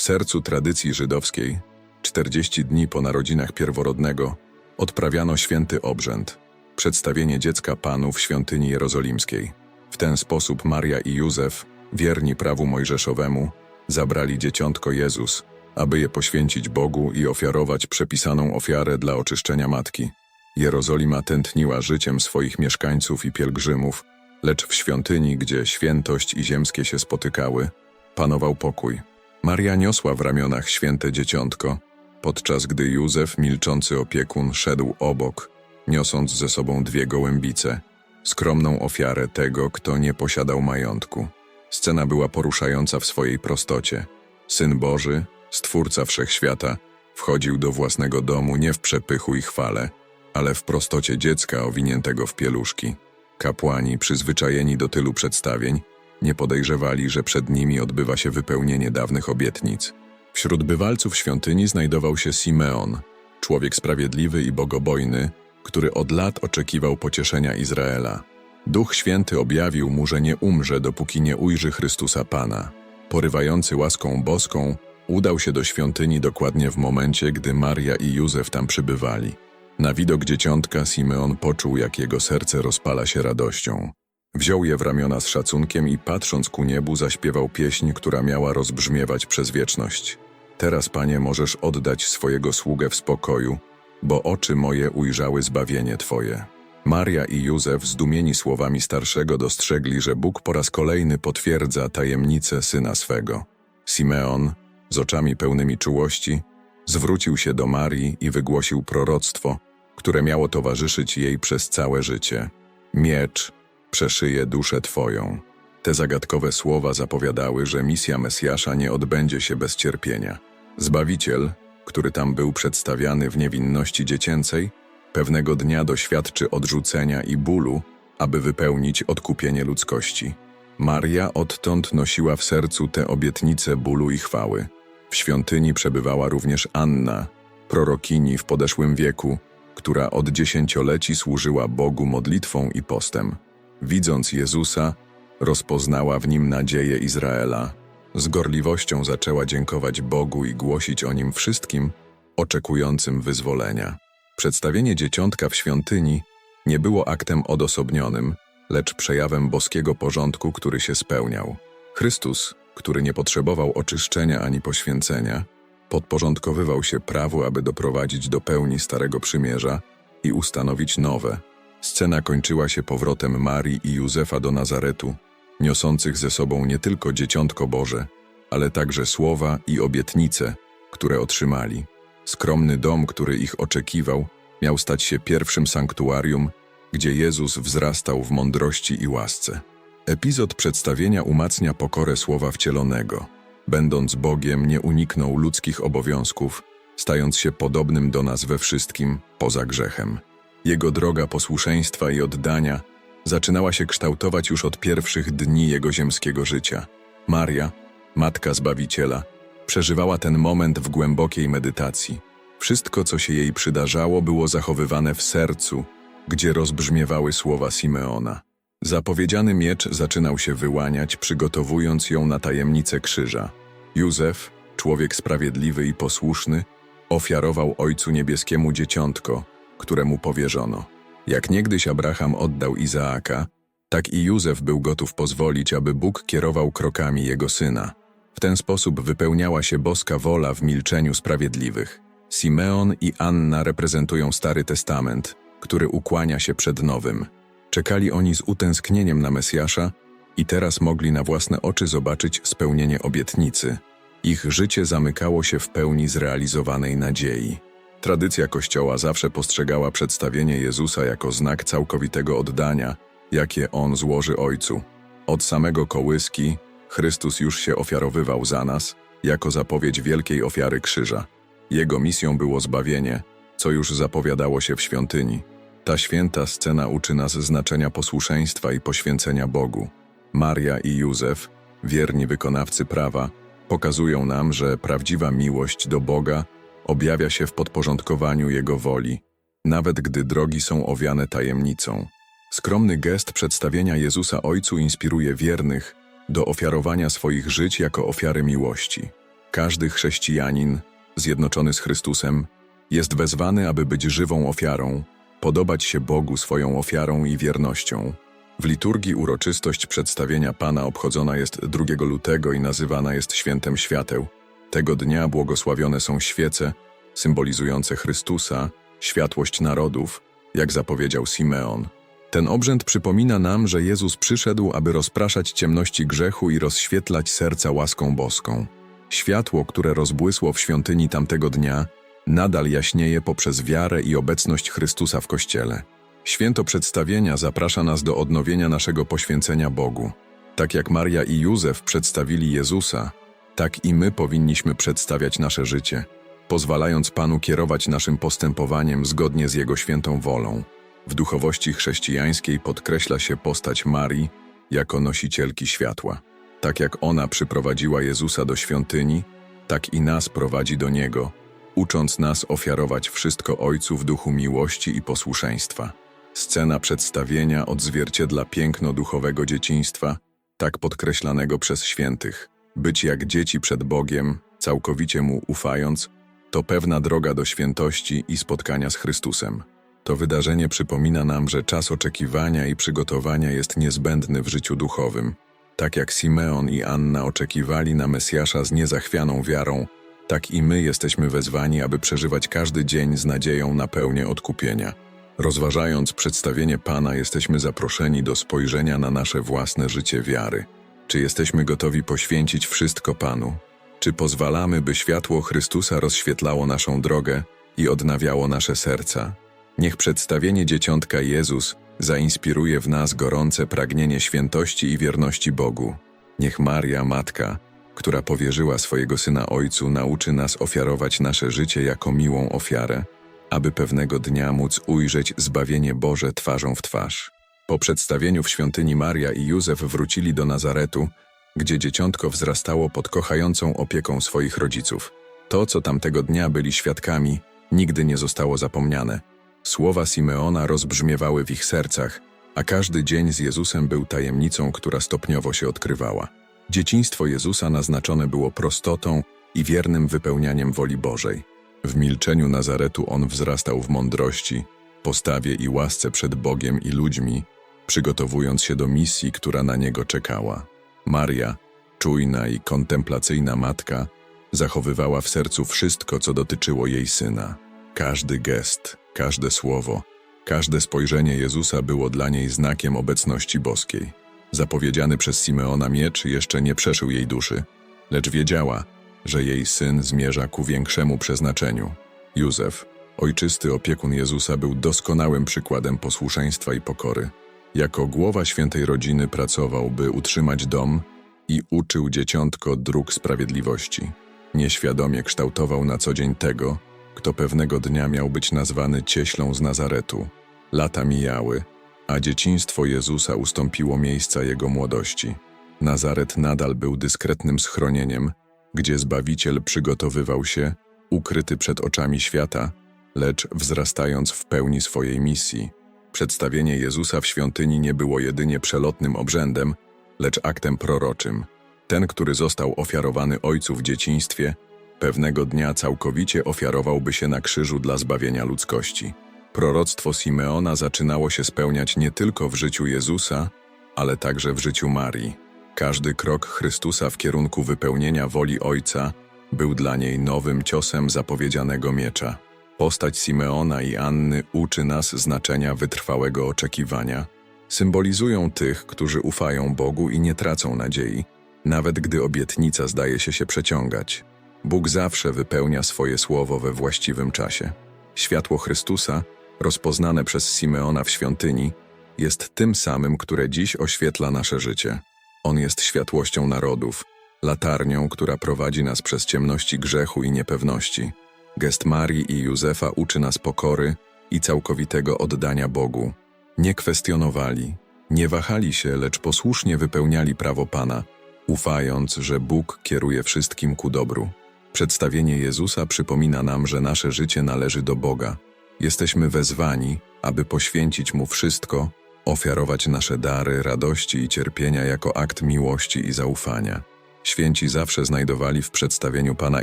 W sercu tradycji żydowskiej, 40 dni po narodzinach pierworodnego, odprawiano święty obrzęd przedstawienie dziecka Panu w świątyni jerozolimskiej. W ten sposób Maria i Józef, wierni prawu mojżeszowemu, zabrali dzieciątko Jezus, aby je poświęcić Bogu i ofiarować przepisaną ofiarę dla oczyszczenia matki. Jerozolima tętniła życiem swoich mieszkańców i pielgrzymów, lecz w świątyni, gdzie świętość i ziemskie się spotykały, panował pokój. Maria niosła w ramionach święte dzieciątko, podczas gdy Józef, milczący opiekun, szedł obok, niosąc ze sobą dwie gołębice, skromną ofiarę tego, kto nie posiadał majątku. Scena była poruszająca w swojej prostocie. Syn Boży, Stwórca Wszechświata, wchodził do własnego domu nie w przepychu i chwale, ale w prostocie dziecka owiniętego w pieluszki. Kapłani, przyzwyczajeni do tylu przedstawień, nie podejrzewali, że przed nimi odbywa się wypełnienie dawnych obietnic. Wśród bywalców świątyni znajdował się Simeon, człowiek sprawiedliwy i bogobojny, który od lat oczekiwał pocieszenia Izraela. Duch Święty objawił mu, że nie umrze, dopóki nie ujrzy Chrystusa Pana. Porywający łaską boską, udał się do świątyni dokładnie w momencie, gdy Maria i Józef tam przybywali. Na widok dzieciątka Simeon poczuł, jak jego serce rozpala się radością. Wziął je w ramiona z szacunkiem i patrząc ku niebu zaśpiewał pieśń, która miała rozbrzmiewać przez wieczność. Teraz, Panie, możesz oddać swojego sługę w spokoju, bo oczy moje ujrzały zbawienie Twoje. Maria i Józef, zdumieni słowami starszego, dostrzegli, że Bóg po raz kolejny potwierdza tajemnicę syna swego. Simeon, z oczami pełnymi czułości, zwrócił się do Marii i wygłosił proroctwo, które miało towarzyszyć jej przez całe życie. Miecz przeszyje duszę Twoją. Te zagadkowe słowa zapowiadały, że misja Mesjasza nie odbędzie się bez cierpienia. Zbawiciel, który tam był przedstawiany w niewinności dziecięcej, pewnego dnia doświadczy odrzucenia i bólu, aby wypełnić odkupienie ludzkości. Maria odtąd nosiła w sercu te obietnice bólu i chwały. W świątyni przebywała również Anna, prorokini w podeszłym wieku, która od dziesięcioleci służyła Bogu modlitwą i postem. Widząc Jezusa, rozpoznała w nim nadzieję Izraela. Z gorliwością zaczęła dziękować Bogu i głosić o nim wszystkim, oczekującym wyzwolenia. Przedstawienie dzieciątka w świątyni nie było aktem odosobnionym, lecz przejawem boskiego porządku, który się spełniał. Chrystus, który nie potrzebował oczyszczenia ani poświęcenia, podporządkowywał się prawu, aby doprowadzić do pełni Starego Przymierza i ustanowić nowe. Scena kończyła się powrotem Marii i Józefa do Nazaretu, niosących ze sobą nie tylko dzieciątko Boże, ale także słowa i obietnice, które otrzymali. Skromny dom, który ich oczekiwał, miał stać się pierwszym sanktuarium, gdzie Jezus wzrastał w mądrości i łasce. Epizod przedstawienia umacnia pokorę słowa wcielonego. Będąc Bogiem, nie uniknął ludzkich obowiązków, stając się podobnym do nas we wszystkim, poza grzechem. Jego droga posłuszeństwa i oddania zaczynała się kształtować już od pierwszych dni jego ziemskiego życia. Maria, matka Zbawiciela, przeżywała ten moment w głębokiej medytacji. Wszystko, co się jej przydarzało, było zachowywane w sercu, gdzie rozbrzmiewały słowa Simeona. Zapowiedziany miecz zaczynał się wyłaniać, przygotowując ją na tajemnicę krzyża. Józef, człowiek sprawiedliwy i posłuszny, ofiarował Ojcu Niebieskiemu dzieciątko, któremu powierzono. Jak niegdyś Abraham oddał Izaaka, tak i Józef był gotów pozwolić, aby Bóg kierował krokami jego syna. W ten sposób wypełniała się boska wola w milczeniu sprawiedliwych. Simeon i Anna reprezentują Stary Testament, który ukłania się przed Nowym. Czekali oni z utęsknieniem na Mesjasza i teraz mogli na własne oczy zobaczyć spełnienie obietnicy. Ich życie zamykało się w pełni zrealizowanej nadziei. Tradycja Kościoła zawsze postrzegała przedstawienie Jezusa jako znak całkowitego oddania, jakie On złoży Ojcu. Od samego kołyski Chrystus już się ofiarowywał za nas, jako zapowiedź wielkiej ofiary krzyża. Jego misją było zbawienie, co już zapowiadało się w świątyni. Ta święta scena uczy nas znaczenia posłuszeństwa i poświęcenia Bogu. Maria i Józef, wierni wykonawcy prawa, pokazują nam, że prawdziwa miłość do Boga objawia się w podporządkowaniu Jego woli, nawet gdy drogi są owiane tajemnicą. Skromny gest przedstawienia Jezusa Ojcu inspiruje wiernych do ofiarowania swoich żyć jako ofiary miłości. Każdy chrześcijanin, zjednoczony z Chrystusem, jest wezwany, aby być żywą ofiarą, podobać się Bogu swoją ofiarą i wiernością. W liturgii uroczystość przedstawienia Pana obchodzona jest 2 lutego i nazywana jest Świętem Świateł. Tego dnia błogosławione są świece, symbolizujące Chrystusa, światłość narodów, jak zapowiedział Simeon. Ten obrzęd przypomina nam, że Jezus przyszedł, aby rozpraszać ciemności grzechu i rozświetlać serca łaską boską. Światło, które rozbłysło w świątyni tamtego dnia, nadal jaśnieje poprzez wiarę i obecność Chrystusa w Kościele. Święto przedstawienia zaprasza nas do odnowienia naszego poświęcenia Bogu. Tak jak Maria i Józef przedstawili Jezusa, tak i my powinniśmy przedstawiać nasze życie, pozwalając Panu kierować naszym postępowaniem zgodnie z Jego świętą wolą. W duchowości chrześcijańskiej podkreśla się postać Marii jako nosicielki światła. Tak jak ona przyprowadziła Jezusa do świątyni, tak i nas prowadzi do Niego, ucząc nas ofiarować wszystko Ojcu w duchu miłości i posłuszeństwa. Scena przedstawienia odzwierciedla piękno duchowego dzieciństwa, tak podkreślanego przez świętych. Być jak dzieci przed Bogiem, całkowicie Mu ufając, to pewna droga do świętości i spotkania z Chrystusem. To wydarzenie przypomina nam, że czas oczekiwania i przygotowania jest niezbędny w życiu duchowym. Tak jak Simeon i Anna oczekiwali na Mesjasza z niezachwianą wiarą, tak i my jesteśmy wezwani, aby przeżywać każdy dzień z nadzieją na pełnię odkupienia. Rozważając przedstawienie Pana, jesteśmy zaproszeni do spojrzenia na nasze własne życie wiary. Czy jesteśmy gotowi poświęcić wszystko Panu? Czy pozwalamy, by światło Chrystusa rozświetlało naszą drogę i odnawiało nasze serca? Niech przedstawienie dzieciątka Jezus zainspiruje w nas gorące pragnienie świętości i wierności Bogu. Niech Maria, Matka, która powierzyła swojego Syna Ojcu, nauczy nas ofiarować nasze życie jako miłą ofiarę, aby pewnego dnia móc ujrzeć zbawienie Boże twarzą w twarz. Po przedstawieniu w świątyni Maria i Józef wrócili do Nazaretu, gdzie dzieciątko wzrastało pod kochającą opieką swoich rodziców. To, co tamtego dnia byli świadkami, nigdy nie zostało zapomniane. Słowa Simeona rozbrzmiewały w ich sercach, a każdy dzień z Jezusem był tajemnicą, która stopniowo się odkrywała. Dzieciństwo Jezusa naznaczone było prostotą i wiernym wypełnianiem woli Bożej. W milczeniu Nazaretu on wzrastał w mądrości, postawie i łasce przed Bogiem i ludźmi, przygotowując się do misji, która na niego czekała. Maria, czujna i kontemplacyjna matka, zachowywała w sercu wszystko, co dotyczyło jej syna. Każdy gest, każde słowo, każde spojrzenie Jezusa było dla niej znakiem obecności boskiej. Zapowiedziany przez Simeona miecz jeszcze nie przeszył jej duszy, lecz wiedziała, że jej syn zmierza ku większemu przeznaczeniu. Józef, ojczysty opiekun Jezusa, był doskonałym przykładem posłuszeństwa i pokory. Jako głowa świętej rodziny pracował, by utrzymać dom i uczył dzieciątko dróg sprawiedliwości. Nieświadomie kształtował na co dzień tego, kto pewnego dnia miał być nazwany cieślą z Nazaretu. Lata mijały, a dzieciństwo Jezusa ustąpiło miejsca jego młodości. Nazaret nadal był dyskretnym schronieniem, gdzie Zbawiciel przygotowywał się, ukryty przed oczami świata, lecz wzrastając w pełni swojej misji. Przedstawienie Jezusa w świątyni nie było jedynie przelotnym obrzędem, lecz aktem proroczym. Ten, który został ofiarowany Ojcu w dzieciństwie, pewnego dnia całkowicie ofiarowałby się na krzyżu dla zbawienia ludzkości. Proroctwo Simeona zaczynało się spełniać nie tylko w życiu Jezusa, ale także w życiu Marii. Każdy krok Chrystusa w kierunku wypełnienia woli Ojca był dla niej nowym ciosem zapowiedzianego miecza. Postać Simeona i Anny uczy nas znaczenia wytrwałego oczekiwania. Symbolizują tych, którzy ufają Bogu i nie tracą nadziei, nawet gdy obietnica zdaje się się przeciągać. Bóg zawsze wypełnia swoje słowo we właściwym czasie. Światło Chrystusa, rozpoznane przez Simeona w świątyni, jest tym samym, które dziś oświetla nasze życie. On jest światłością narodów, latarnią, która prowadzi nas przez ciemności grzechu i niepewności. Gest Marii i Józefa uczy nas pokory i całkowitego oddania Bogu. Nie kwestionowali, nie wahali się, lecz posłusznie wypełniali prawo Pana, ufając, że Bóg kieruje wszystkim ku dobru. Przedstawienie Jezusa przypomina nam, że nasze życie należy do Boga. Jesteśmy wezwani, aby poświęcić Mu wszystko, ofiarować nasze dary, radości i cierpienia jako akt miłości i zaufania. Święci zawsze znajdowali w przedstawieniu Pana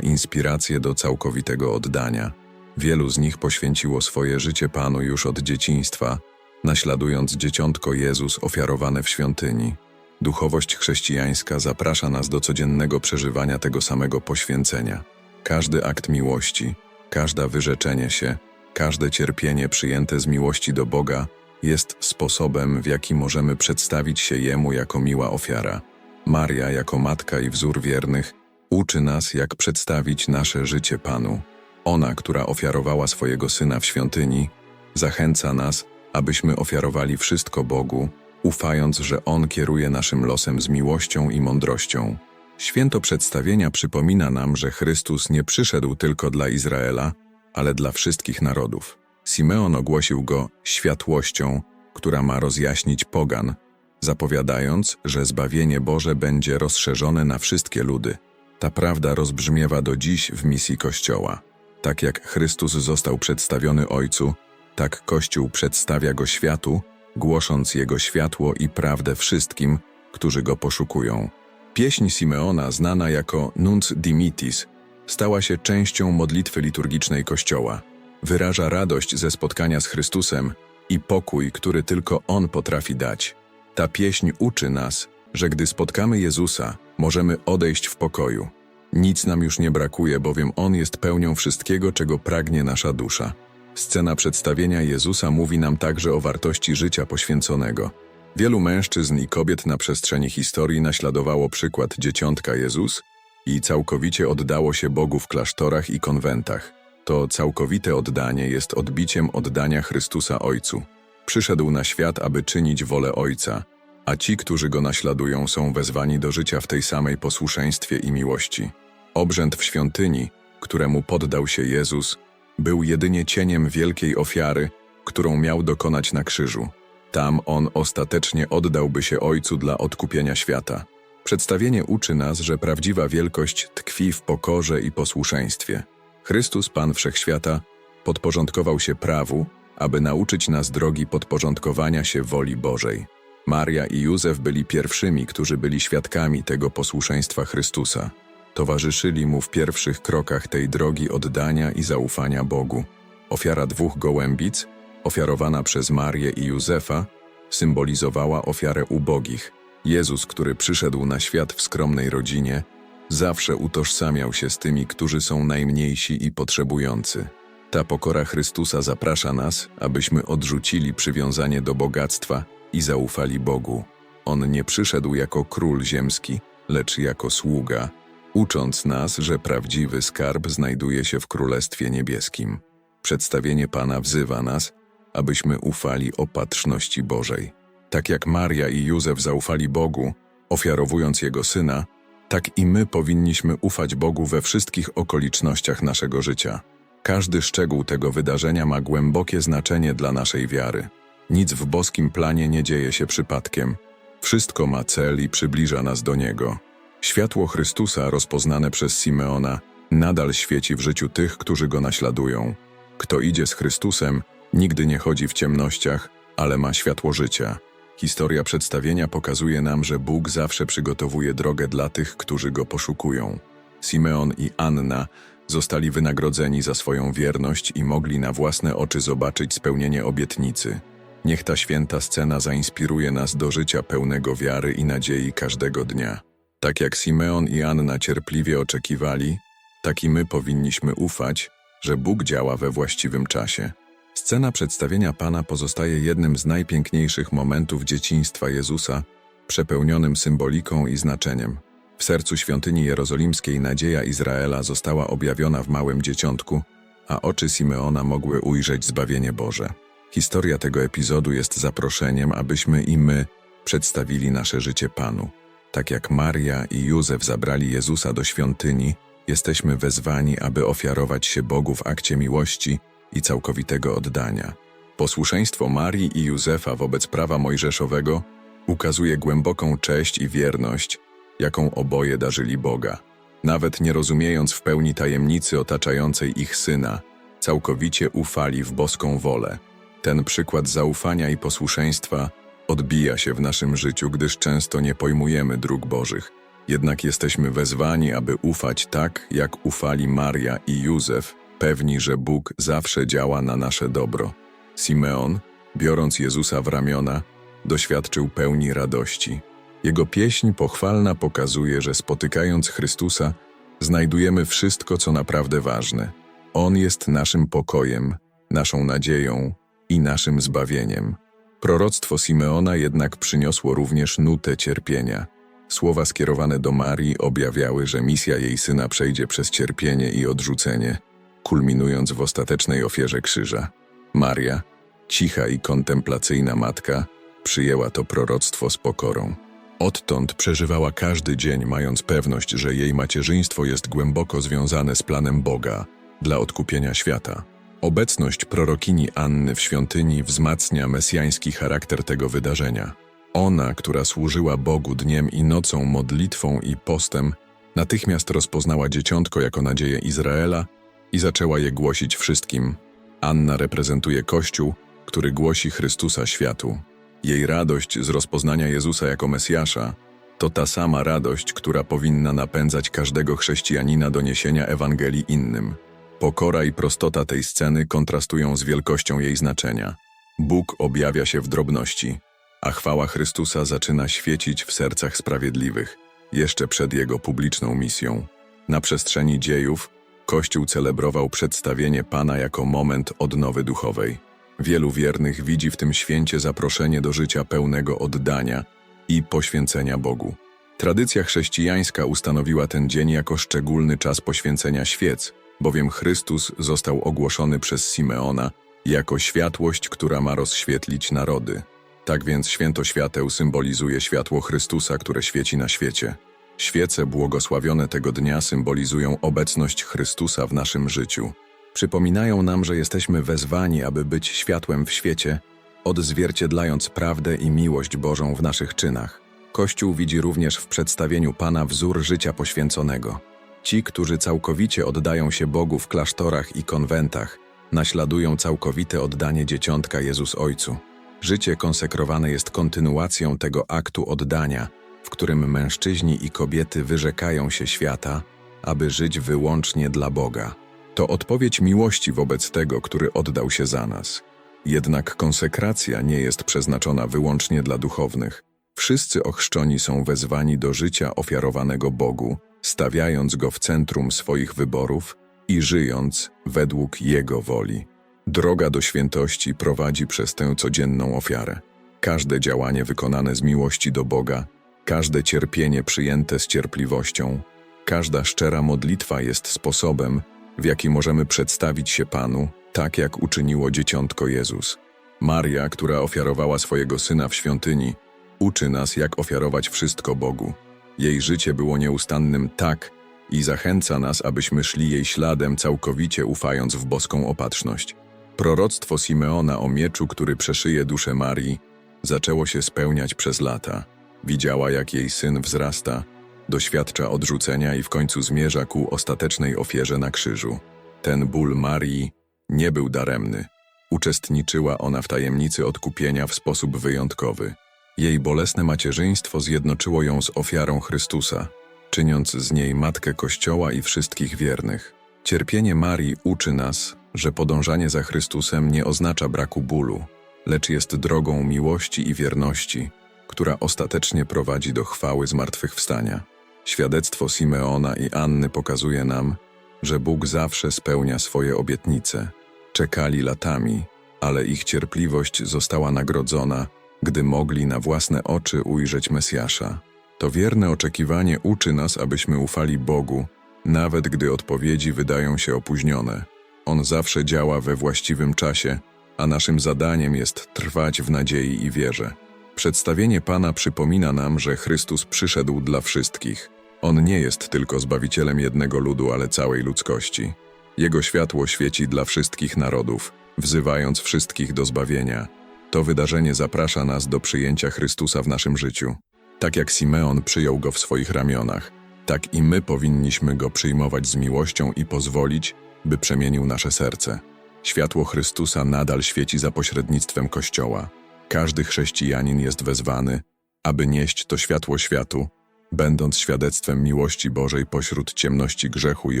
inspirację do całkowitego oddania. Wielu z nich poświęciło swoje życie Panu już od dzieciństwa, naśladując dzieciątko Jezus ofiarowane w świątyni. Duchowość chrześcijańska zaprasza nas do codziennego przeżywania tego samego poświęcenia. Każdy akt miłości, każde wyrzeczenie się, każde cierpienie przyjęte z miłości do Boga jest sposobem, w jaki możemy przedstawić się Jemu jako miła ofiara. Maria, jako matka i wzór wiernych, uczy nas, jak przedstawić nasze życie Panu. Ona, która ofiarowała swojego syna w świątyni, zachęca nas, abyśmy ofiarowali wszystko Bogu, ufając, że On kieruje naszym losem z miłością i mądrością. Święto przedstawienia przypomina nam, że Chrystus nie przyszedł tylko dla Izraela, ale dla wszystkich narodów. Simeon ogłosił go światłością, która ma rozjaśnić pogan, zapowiadając, że zbawienie Boże będzie rozszerzone na wszystkie ludy. Ta prawda rozbrzmiewa do dziś w misji Kościoła. Tak jak Chrystus został przedstawiony Ojcu, tak Kościół przedstawia go światu, głosząc Jego światło i prawdę wszystkim, którzy go poszukują. Pieśń Simeona, znana jako Nunc Dimittis, stała się częścią modlitwy liturgicznej Kościoła. Wyraża radość ze spotkania z Chrystusem i pokój, który tylko On potrafi dać. Ta pieśń uczy nas, że gdy spotkamy Jezusa, możemy odejść w pokoju. Nic nam już nie brakuje, bowiem On jest pełnią wszystkiego, czego pragnie nasza dusza. Scena przedstawienia Jezusa mówi nam także o wartości życia poświęconego. Wielu mężczyzn i kobiet na przestrzeni historii naśladowało przykład dzieciątka Jezus i całkowicie oddało się Bogu w klasztorach i konwentach. To całkowite oddanie jest odbiciem oddania Chrystusa Ojcu. Przyszedł na świat, aby czynić wolę Ojca, a ci, którzy go naśladują, są wezwani do życia w tej samej posłuszeństwie i miłości. Obrzęd w świątyni, któremu poddał się Jezus, był jedynie cieniem wielkiej ofiary, którą miał dokonać na krzyżu. Tam on ostatecznie oddałby się Ojcu dla odkupienia świata. Przedstawienie uczy nas, że prawdziwa wielkość tkwi w pokorze i posłuszeństwie. Chrystus, Pan Wszechświata, podporządkował się prawu, aby nauczyć nas drogi podporządkowania się woli Bożej. Maria i Józef byli pierwszymi, którzy byli świadkami tego posłuszeństwa Chrystusa. Towarzyszyli mu w pierwszych krokach tej drogi oddania i zaufania Bogu. Ofiara dwóch gołębic, ofiarowana przez Marię i Józefa, symbolizowała ofiarę ubogich. Jezus, który przyszedł na świat w skromnej rodzinie, zawsze utożsamiał się z tymi, którzy są najmniejsi i potrzebujący. Ta pokora Chrystusa zaprasza nas, abyśmy odrzucili przywiązanie do bogactwa i zaufali Bogu. On nie przyszedł jako król ziemski, lecz jako sługa, ucząc nas, że prawdziwy skarb znajduje się w Królestwie Niebieskim. Przedstawienie Pana wzywa nas, abyśmy ufali opatrzności Bożej. Tak jak Maria i Józef zaufali Bogu, ofiarowując Jego Syna, tak i my powinniśmy ufać Bogu we wszystkich okolicznościach naszego życia. Każdy szczegół tego wydarzenia ma głębokie znaczenie dla naszej wiary. Nic w boskim planie nie dzieje się przypadkiem. Wszystko ma cel i przybliża nas do Niego. Światło Chrystusa, rozpoznane przez Simeona, nadal świeci w życiu tych, którzy Go naśladują. Kto idzie z Chrystusem, nigdy nie chodzi w ciemnościach, ale ma światło życia. Historia przedstawienia pokazuje nam, że Bóg zawsze przygotowuje drogę dla tych, którzy Go poszukują. Simeon i Anna zostali wynagrodzeni za swoją wierność i mogli na własne oczy zobaczyć spełnienie obietnicy. Niech ta święta scena zainspiruje nas do życia pełnego wiary i nadziei każdego dnia. Tak jak Simeon i Anna cierpliwie oczekiwali, tak i my powinniśmy ufać, że Bóg działa we właściwym czasie. Scena przedstawienia Pana pozostaje jednym z najpiękniejszych momentów dzieciństwa Jezusa, przepełnionym symboliką i znaczeniem. W sercu świątyni jerozolimskiej nadzieja Izraela została objawiona w małym dzieciątku, a oczy Simeona mogły ujrzeć zbawienie Boże. Historia tego epizodu jest zaproszeniem, abyśmy i my przedstawili nasze życie Panu. Tak jak Maria i Józef zabrali Jezusa do świątyni, jesteśmy wezwani, aby ofiarować się Bogu w akcie miłości i całkowitego oddania. Posłuszeństwo Marii i Józefa wobec prawa mojżeszowego ukazuje głęboką cześć i wierność, jaką oboje darzyli Boga. Nawet nie rozumiejąc w pełni tajemnicy otaczającej ich syna, całkowicie ufali w boską wolę. Ten przykład zaufania i posłuszeństwa odbija się w naszym życiu, gdyż często nie pojmujemy dróg Bożych. Jednak jesteśmy wezwani, aby ufać tak, jak ufali Maria i Józef, pewni, że Bóg zawsze działa na nasze dobro. Simeon, biorąc Jezusa w ramiona, doświadczył pełni radości. Jego pieśń pochwalna pokazuje, że spotykając Chrystusa, znajdujemy wszystko, co naprawdę ważne. On jest naszym pokojem, naszą nadzieją i naszym zbawieniem. Proroctwo Simeona jednak przyniosło również nutę cierpienia. Słowa skierowane do Marii objawiały, że misja jej syna przejdzie przez cierpienie i odrzucenie, kulminując w ostatecznej ofierze krzyża. Maria, cicha i kontemplacyjna matka, przyjęła to proroctwo z pokorą. Odtąd przeżywała każdy dzień, mając pewność, że jej macierzyństwo jest głęboko związane z planem Boga dla odkupienia świata. Obecność prorokini Anny w świątyni wzmacnia mesjański charakter tego wydarzenia. Ona, która służyła Bogu dniem i nocą modlitwą i postem, natychmiast rozpoznała dzieciątko jako nadzieję Izraela i zaczęła je głosić wszystkim. Anna reprezentuje Kościół, który głosi Chrystusa światu. Jej radość z rozpoznania Jezusa jako Mesjasza to ta sama radość, która powinna napędzać każdego chrześcijanina do niesienia Ewangelii innym. Pokora i prostota tej sceny kontrastują z wielkością jej znaczenia. Bóg objawia się w drobności, a chwała Chrystusa zaczyna świecić w sercach sprawiedliwych, jeszcze przed jego publiczną misją. Na przestrzeni dziejów Kościół celebrował przedstawienie Pana jako moment odnowy duchowej. Wielu wiernych widzi w tym święcie zaproszenie do życia pełnego oddania i poświęcenia Bogu. Tradycja chrześcijańska ustanowiła ten dzień jako szczególny czas poświęcenia świec, bowiem Chrystus został ogłoszony przez Simeona jako światłość, która ma rozświetlić narody. Tak więc święto świateł symbolizuje światło Chrystusa, które świeci na świecie. Świece błogosławione tego dnia symbolizują obecność Chrystusa w naszym życiu. Przypominają nam, że jesteśmy wezwani, aby być światłem w świecie, odzwierciedlając prawdę i miłość Bożą w naszych czynach. Kościół widzi również w przedstawieniu Pana wzór życia poświęconego. Ci, którzy całkowicie oddają się Bogu w klasztorach i konwentach, naśladują całkowite oddanie dzieciątka Jezus Ojcu. Życie konsekrowane jest kontynuacją tego aktu oddania, w którym mężczyźni i kobiety wyrzekają się świata, aby żyć wyłącznie dla Boga. To odpowiedź miłości wobec tego, który oddał się za nas. Jednak konsekracja nie jest przeznaczona wyłącznie dla duchownych. Wszyscy ochrzczoni są wezwani do życia ofiarowanego Bogu, stawiając go w centrum swoich wyborów i żyjąc według Jego woli. Droga do świętości prowadzi przez tę codzienną ofiarę. Każde działanie wykonane z miłości do Boga, każde cierpienie przyjęte z cierpliwością, każda szczera modlitwa jest sposobem, w jaki możemy przedstawić się Panu, tak jak uczyniło dzieciątko Jezus. Maria, która ofiarowała swojego syna w świątyni, uczy nas, jak ofiarować wszystko Bogu. Jej życie było nieustannym tak i zachęca nas, abyśmy szli jej śladem, całkowicie ufając w boską opatrzność. Proroctwo Simeona o mieczu, który przeszyje duszę Marii, zaczęło się spełniać przez lata. Widziała, jak jej syn wzrasta, doświadcza odrzucenia i w końcu zmierza ku ostatecznej ofierze na krzyżu. Ten ból Marii nie był daremny. Uczestniczyła ona w tajemnicy odkupienia w sposób wyjątkowy. Jej bolesne macierzyństwo zjednoczyło ją z ofiarą Chrystusa, czyniąc z niej matkę Kościoła i wszystkich wiernych. Cierpienie Marii uczy nas, że podążanie za Chrystusem nie oznacza braku bólu, lecz jest drogą miłości i wierności, która ostatecznie prowadzi do chwały zmartwychwstania. Świadectwo Simeona i Anny pokazuje nam, że Bóg zawsze spełnia swoje obietnice. Czekali latami, ale ich cierpliwość została nagrodzona, gdy mogli na własne oczy ujrzeć Mesjasza. To wierne oczekiwanie uczy nas, abyśmy ufali Bogu, nawet gdy odpowiedzi wydają się opóźnione. On zawsze działa we właściwym czasie, a naszym zadaniem jest trwać w nadziei i wierze. Przedstawienie Pana przypomina nam, że Chrystus przyszedł dla wszystkich. On nie jest tylko zbawicielem jednego ludu, ale całej ludzkości. Jego światło świeci dla wszystkich narodów, wzywając wszystkich do zbawienia. To wydarzenie zaprasza nas do przyjęcia Chrystusa w naszym życiu. Tak jak Simeon przyjął go w swoich ramionach, tak i my powinniśmy go przyjmować z miłością i pozwolić, by przemienił nasze serce. Światło Chrystusa nadal świeci za pośrednictwem Kościoła. Każdy chrześcijanin jest wezwany, aby nieść to światło światu, będąc świadectwem miłości Bożej pośród ciemności grzechu i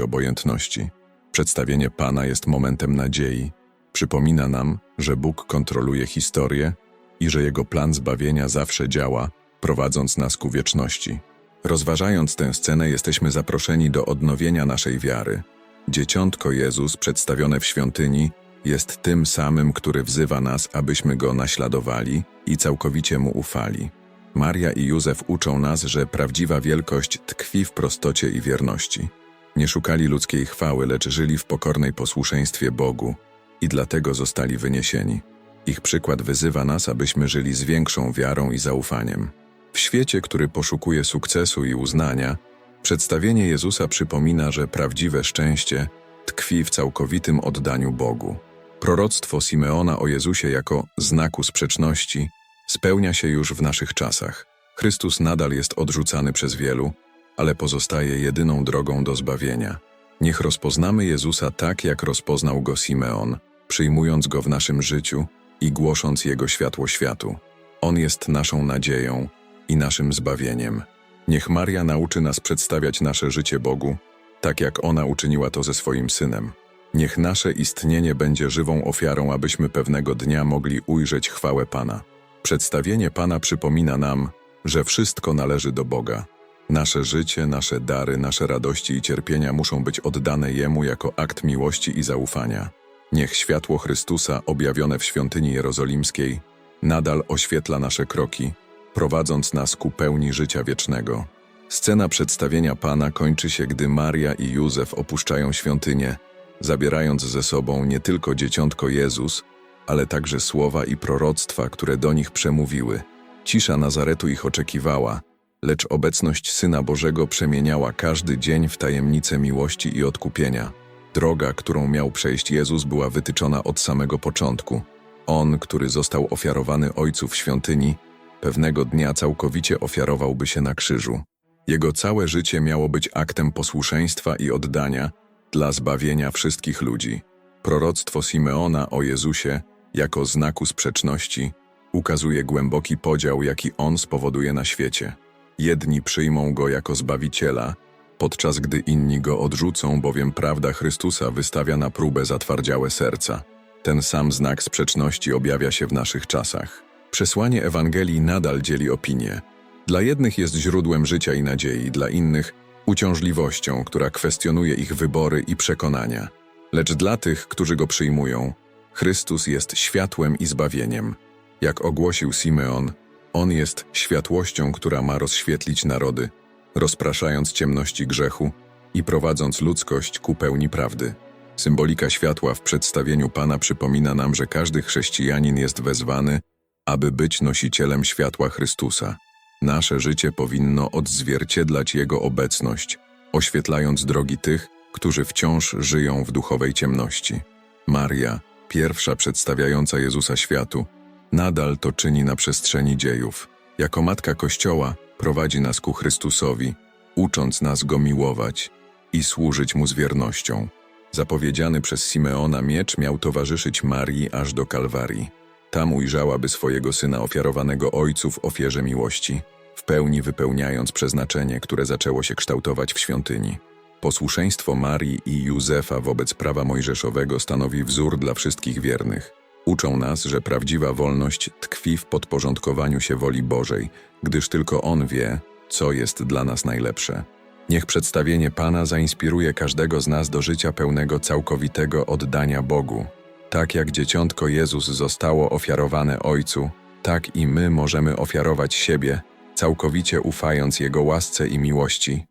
obojętności. Przedstawienie Pana jest momentem nadziei. Przypomina nam, że Bóg kontroluje historię i że Jego plan zbawienia zawsze działa, prowadząc nas ku wieczności. Rozważając tę scenę, jesteśmy zaproszeni do odnowienia naszej wiary. Dzieciątko Jezus, przedstawione w świątyni, jest tym samym, który wzywa nas, abyśmy Go naśladowali i całkowicie Mu ufali. Maria i Józef uczą nas, że prawdziwa wielkość tkwi w prostocie i wierności. Nie szukali ludzkiej chwały, lecz żyli w pokornej posłuszeństwie Bogu i dlatego zostali wyniesieni. Ich przykład wyzywa nas, abyśmy żyli z większą wiarą i zaufaniem. W świecie, który poszukuje sukcesu i uznania, przedstawienie Jezusa przypomina, że prawdziwe szczęście tkwi w całkowitym oddaniu Bogu. Proroctwo Simeona o Jezusie jako znaku sprzeczności spełnia się już w naszych czasach. Chrystus nadal jest odrzucany przez wielu, ale pozostaje jedyną drogą do zbawienia. Niech rozpoznamy Jezusa tak, jak rozpoznał go Simeon, przyjmując go w naszym życiu i głosząc Jego światło światu. On jest naszą nadzieją i naszym zbawieniem. Niech Maria nauczy nas przedstawiać nasze życie Bogu, tak jak ona uczyniła to ze swoim synem. Niech nasze istnienie będzie żywą ofiarą, abyśmy pewnego dnia mogli ujrzeć chwałę Pana. Przedstawienie Pana przypomina nam, że wszystko należy do Boga. Nasze życie, nasze dary, nasze radości i cierpienia muszą być oddane Jemu jako akt miłości i zaufania. Niech światło Chrystusa objawione w świątyni jerozolimskiej nadal oświetla nasze kroki, prowadząc nas ku pełni życia wiecznego. Scena przedstawienia Pana kończy się, gdy Maria i Józef opuszczają świątynię, zabierając ze sobą nie tylko dzieciątko Jezus, ale także słowa i proroctwa, które do nich przemówiły. Cisza Nazaretu ich oczekiwała, lecz obecność Syna Bożego przemieniała każdy dzień w tajemnicę miłości i odkupienia. Droga, którą miał przejść Jezus, była wytyczona od samego początku. On, który został ofiarowany Ojcu w świątyni, pewnego dnia całkowicie ofiarowałby się na krzyżu. Jego całe życie miało być aktem posłuszeństwa i oddania dla zbawienia wszystkich ludzi. Proroctwo Simeona o Jezusie, jako znaku sprzeczności, ukazuje głęboki podział, jaki on spowoduje na świecie. Jedni przyjmą go jako zbawiciela, podczas gdy inni go odrzucą, bowiem prawda Chrystusa wystawia na próbę zatwardziałe serca. Ten sam znak sprzeczności objawia się w naszych czasach. Przesłanie Ewangelii nadal dzieli opinie. Dla jednych jest źródłem życia i nadziei, dla innych uciążliwością, która kwestionuje ich wybory i przekonania. Lecz dla tych, którzy go przyjmują, Chrystus jest światłem i zbawieniem. Jak ogłosił Simeon, on jest światłością, która ma rozświetlić narody, rozpraszając ciemności grzechu i prowadząc ludzkość ku pełni prawdy. Symbolika światła w przedstawieniu Pana przypomina nam, że każdy chrześcijanin jest wezwany, aby być nosicielem światła Chrystusa. Nasze życie powinno odzwierciedlać Jego obecność, oświetlając drogi tych, którzy wciąż żyją w duchowej ciemności. Maria, pierwsza przedstawiająca Jezusa światu, nadal to czyni na przestrzeni dziejów. Jako Matka Kościoła prowadzi nas ku Chrystusowi, ucząc nas Go miłować i służyć Mu z wiernością. Zapowiedziany przez Simeona miecz miał towarzyszyć Marii aż do Kalwarii. Tam ujrzałaby swojego syna ofiarowanego ojcu w ofierze miłości, w pełni wypełniając przeznaczenie, które zaczęło się kształtować w świątyni. Posłuszeństwo Marii i Józefa wobec prawa mojżeszowego stanowi wzór dla wszystkich wiernych. Uczą nas, że prawdziwa wolność tkwi w podporządkowaniu się woli Bożej, gdyż tylko On wie, co jest dla nas najlepsze. Niech przedstawienie Pana zainspiruje każdego z nas do życia pełnego całkowitego oddania Bogu. Tak jak dzieciątko Jezus zostało ofiarowane Ojcu, tak i my możemy ofiarować siebie, całkowicie ufając Jego łasce i miłości.